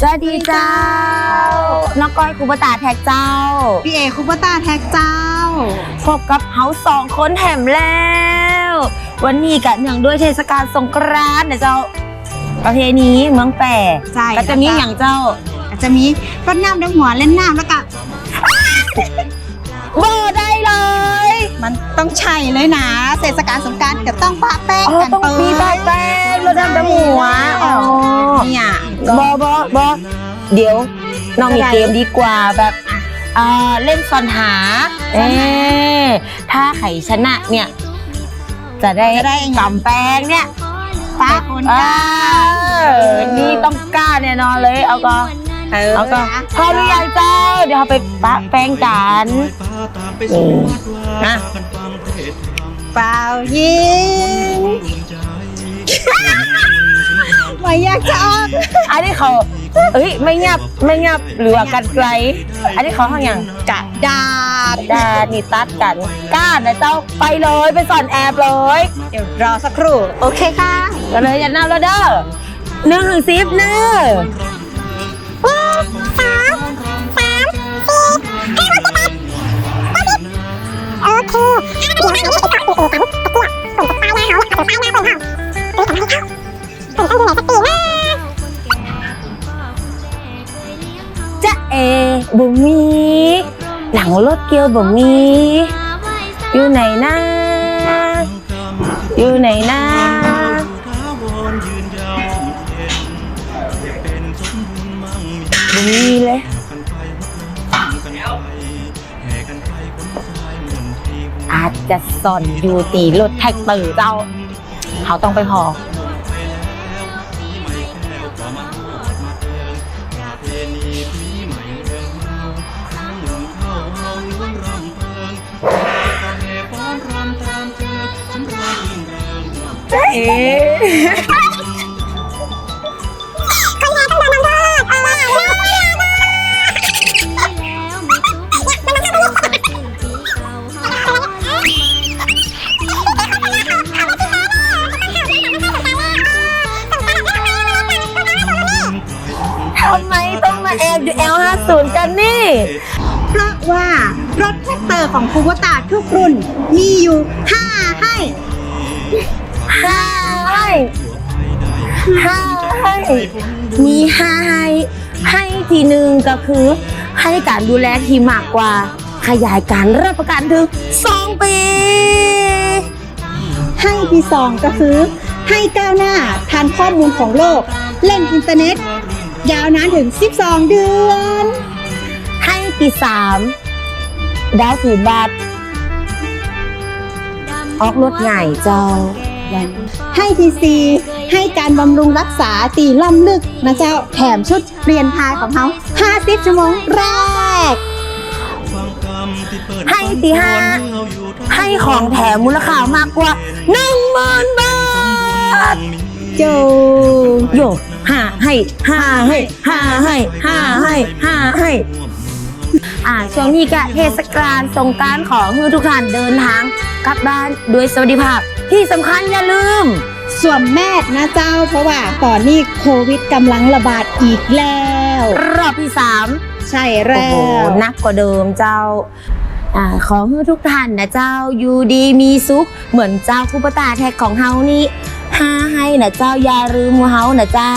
สวัสดีเจ้า น้องก้อยคูปตาแท็กเจ้า พี่เอคุปตาแท็กเจ้า พบกับเฮาสองคนแถมแล้ว วันนี้กะเนื่องด้วยเทศกาลสงกรานต์นะเจ้า ประเพณีเมืองแปรใช่ ก็จะมีแล้วก็อย่างเจ้าอาจจะมีรดน้ำดำหัวเล่นน้ำแล้วก็ โบได้เลย มันต้องใช่เลยนะเทศกาลสงกรารก็ต้องปะแป้งอ๋อกันต้องเปิดมีใบแป้งรดน้ำดำหัวอ๋อเนี่ยบอบอบอเดี๋ยวน้องมีเกมดีกว่าแบบอ่าเล่นซ่อนหาเอ๊ะถ้าไขชนะเนี่ย จะได้จะได้ไงกำแปงเนี่ย ป้าคนเอก้าอนี่ต้องกล้าแน่นอนเลย เอาก็ เอาก็พร้อมหรือยังเจ้า เดี๋ยวเราไปปะแป้งกันนี่นะเปล่ายิงไม่อยากจะออกอันนี้เขาเอ้ยไม่งับไม่งับหรือว่ากันไกล อันนี้เขาทำอย่างกระดาษดานี่ตัดกันกล้านะเจ้าไปเลยไปสอนแอบเลยเดี๋ยวรอสักครู่ โอเคค่ะก็เลยอย่านับแล้วเด้อหนึ่งถึงสิบเน้อ โอเคเดี๋ยวเราไป บ่มีหลังรถเกียวบ่มีอยู่ไหนนะอยู่ไหนนะบ่มีเลยอาจจะซ่อนอยู่ตีรถแท็กเตอร์เจ้า เขาต้องไปพอเอ๊ เพราะว่ารถแท็กเตอร์ของคูปตาทุกรุ่นมีอยู่5ให้ห้าให้ห้าให้ มีห้าให้ ให้ทีหนึ่งก็คือ ให้การดูแลที่มากกว่า ขยายการรับประกันถึง2ปี ให้ที่สองก็คือ ให้ก้าวหน้าทันข้อมูลของโลก เล่นอินเทอร์เน็ต ยาวนานถึง 12 เดือนให้ ที่สามดาวศูนย์บาทออกรถใหญ่เจ้า ให้ทีซีให้การบำรุงรักษาตีล่ำลึกนะเจ้าแถมชุดเปลี่ยนทายของเขา50 ชั่วโมงแรก ให้ที่ห้าให้ของแถมมูลค่ามากกว่าหนึ่งหมื่นบาทโจโยห้าให้ห้าให้ห้าให้ห้าให้ห้าให้ อ่าช่วงนี้ก็เทศกาลสงกรารของคือทุกท่านเดินทางกลับบ้านด้วยสวัสดิภาพ ที่สำคัญอย่าลืม สวมแมสนะเจ้า เพราะว่าตอนนี้โควิดกำลังระบาดอีกแล้ว รอบที่สามใช่โอ้แล้โหวนักกว่าเดิมเจ้าอ่าขอให้ทุกท่านนะเจ้าอยู่ดีมีสุข เหมือนเจ้าคุปตาแท็กของเฮานี่ห้าให้นะเจ้าอย่าลืมเฮานะเจ้า